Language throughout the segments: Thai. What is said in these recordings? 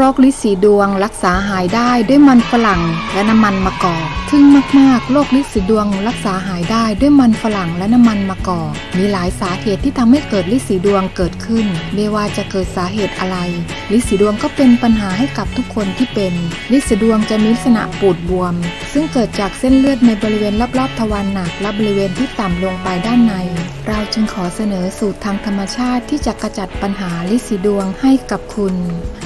โรคลิสีดวงรักษาหายได้ด้วยมันฝรั่งและน้ำมันมะกอก ทึ่งมาก ๆ โรคลิสีดวงรักษาหายได้ด้วยมันฝรั่งและน้ำมันมะกอก มีหลายสาเหตุที่ทำให้เกิดลิสีดวงเกิดขึ้น ไม่ว่าจะเกิดสาเหตุอะไร ลิสีดวงก็เป็นปัญหาให้กับทุกคนที่เป็น ลิสีดวงจะมีลักษณะปูดบวม ซึ่งเกิดจากเส้นเลือดในบริเวณรอบๆทวารหนักและบริเวณที่ต่ำลงไปด้านใน เราจึงขอเสนอสูตรทางธรรมชาติที่จะกระจัดปัญหาลิสีดวงให้กับคุณ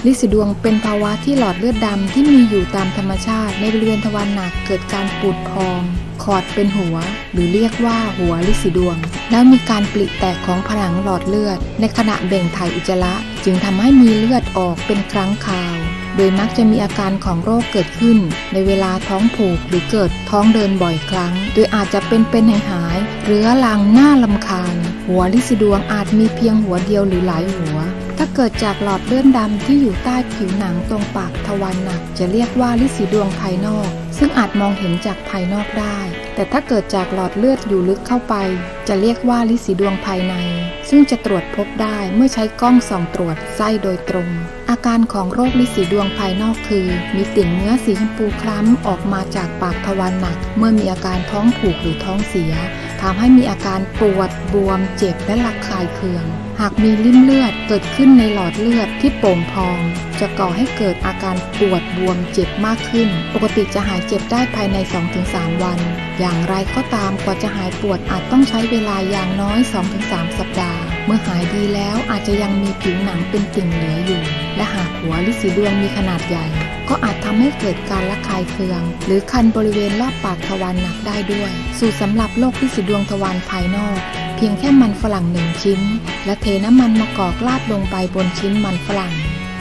ลิสีดวงเป็นภาวะที่หลอดเลือดดำที่มีอยู่ตามธรรมชาติในบริเวณทวารหนักเกิดการปูดพอง ขอดเป็นหัว หรือเรียกว่าหัวลิสีดวง แล้วมีการปริแตกของผนังหลอดเลือด ในขณะเบ่งถ่ายอุจจาระ จึงทำให้มีเลือดออกเป็นครั้งคราว โดยมักจะมีอาการของโรคเกิดขึ้น ในเวลาท้องผูกหรือเกิดท้องเดินบ่อยครั้ง โดยอาจจะเป็นเป็นหายหายเรื้อรังหน้าลำคาญ หัวลิสีดวงอาจมีเพียงหัวเดียวหรือหลายหัวถ้าเกิดจากหลอดเลือดดำที่อยู่ใต้ผิวหนังตรงปากทวารหนัก จะเรียกว่าลิสีดวงภายนอก ซึ่งอาจมองเห็นจากภายนอกได้ แต่ถ้าเกิดจากหลอดเลือดอยู่ลึกเข้าไป จะเรียกว่าลิสีดวงภายใน ซึ่งจะตรวจพบได้เมื่อใช้กล้องส่องตรวจไส้โดยตรง อาการของโรคลิสีดวงภายนอกคือ มีติ่งเนื้อสีชมพูคล้ำออกมาจากปากทวารหนัก เมื่อมีอาการท้องผูกหรือท้องเสีย ทำให้มีอาการปวด บวม เจ็บ และระคายเคือง หากมีริ่มเลือดเกิดขึ้นในหลอดเลือดที่โป่งพอง จะก่อให้เกิดอาการปวด บวม เจ็บมากขึ้น ปกติจะหายเจ็บได้ภายใน 2-3 วัน อย่างไรก็ตามกว่าจะหายปวดอาจต้องใช้เวลาอย่างน้อย 2-3 สัปดาห์ เมื่อหายดีแล้วอาจจะยังมีผิวหนังเป็นติ่งเหลืออยู่ และหากหัวลินสีดวงมีขนาดใหญ่ ก็อาจทำให้เกิดการระคายเคือง หรือคันบริเวณรอบปากทวารหนักได้ด้วย สูตรสำหรับโรคลินสีดวงทวารภายนอกเพียงแค่มันฝรั่งหนึ่งชิ้น และเทน้ำมันมะกอกราดลงไปบนชิ้นมันฝรั่ง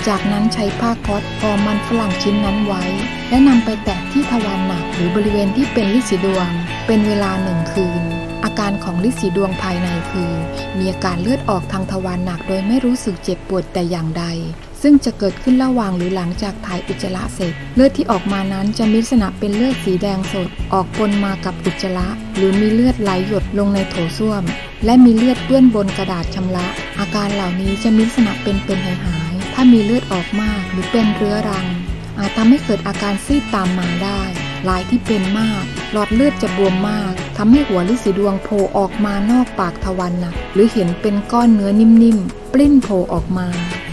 จากนั้นใช้ผ้าก๊อซพอมันฝรั่งชิ้นนั้นไว้ และนำไปแตะที่ทวารหนักหรือบริเวณที่เป็นลิสีดวง เป็นเวลาหนึ่งคืน อาการของลิสีดวงภายในคือ มีอาการเลือดออกทางทวารหนักโดยไม่รู้สึกเจ็บปวดแต่อย่างใด ซึ่งจะเกิดขึ้นระหว่างหรือหลังจากถ่ายอุจจาระเสร็จ เลือดที่ออกมานั้นจะมีลักษณะเป็นเลือดสีแดงสด ออกปนมากับอุจจาระ หรือมีเลือดไหลหยดลงในโถส้วม และมีเลือดเปื้อนบนกระดาษชำระ อาการเหล่านี้จะมีลักษณะเป็นเป็นหายหาย ถ้ามีเลือดออกมากหรือเป็นเรื้อรัง อาจทำให้เกิดอาการซีดตามมาได้ลายที่เป็นมาก หลอดเลือดจะบวมมากทำให้หัวลินสีดวงโผล่ออกมานอกปากทวารหนัก หรือเห็นเป็นก้อนเนื้อนิ่มๆ ปลิ้นโผล่ออกมา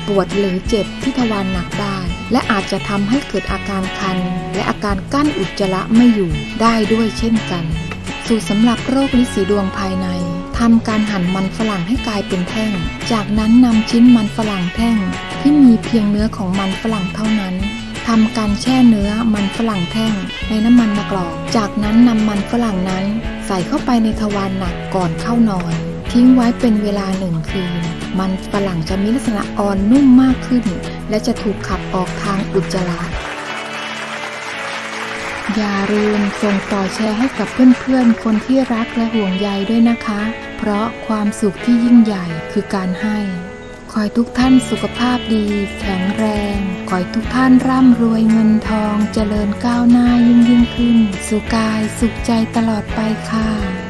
ปวดหรือเจ็บที่ทวารหนักได้ และอาจจะทำให้เกิดอาการคัน และอาการกั้นอุจจาระไม่อยู่ได้ด้วยเช่นกัน สูตรสำหรับโรคลิสีดวงภายในทำการหั่นมันฝรั่งให้กลายเป็นแท่ง จากนั้นนำชิ้นมันฝรั่งแท่ง ที่มีเพียงเนื้อของมันฝรั่งเท่านั้นทำการแช่เนื้อมันฝรั่งแท่ง ในน้ำมันมะกรอก จากนั้นนำมันฝรั่งนั้น ใส่เข้าไปในทวารหนักก่อนเข้านอน ทิ้งไว้เป็นเวลาหนึ่งคืน มันฝรั่งจะมีลักษณะอ่อนนุ่มมากขึ้น และจะถูกขับออกทางอุจจาระอย่าลืมส่งต่อแชร์ให้กับเพื่อนๆ คนที่รักและห่วงใยด้วยนะคะ เพราะความสุขที่ยิ่งใหญ่คือการให้ ขอให้ทุกท่านสุขภาพดี แข็งแรง ขอให้ทุกท่านร่ำรวยเงินทอง เจริญก้าวหน้ายิ่งยิ่งขึ้น สุขกายสุขใจตลอดไปค่ะ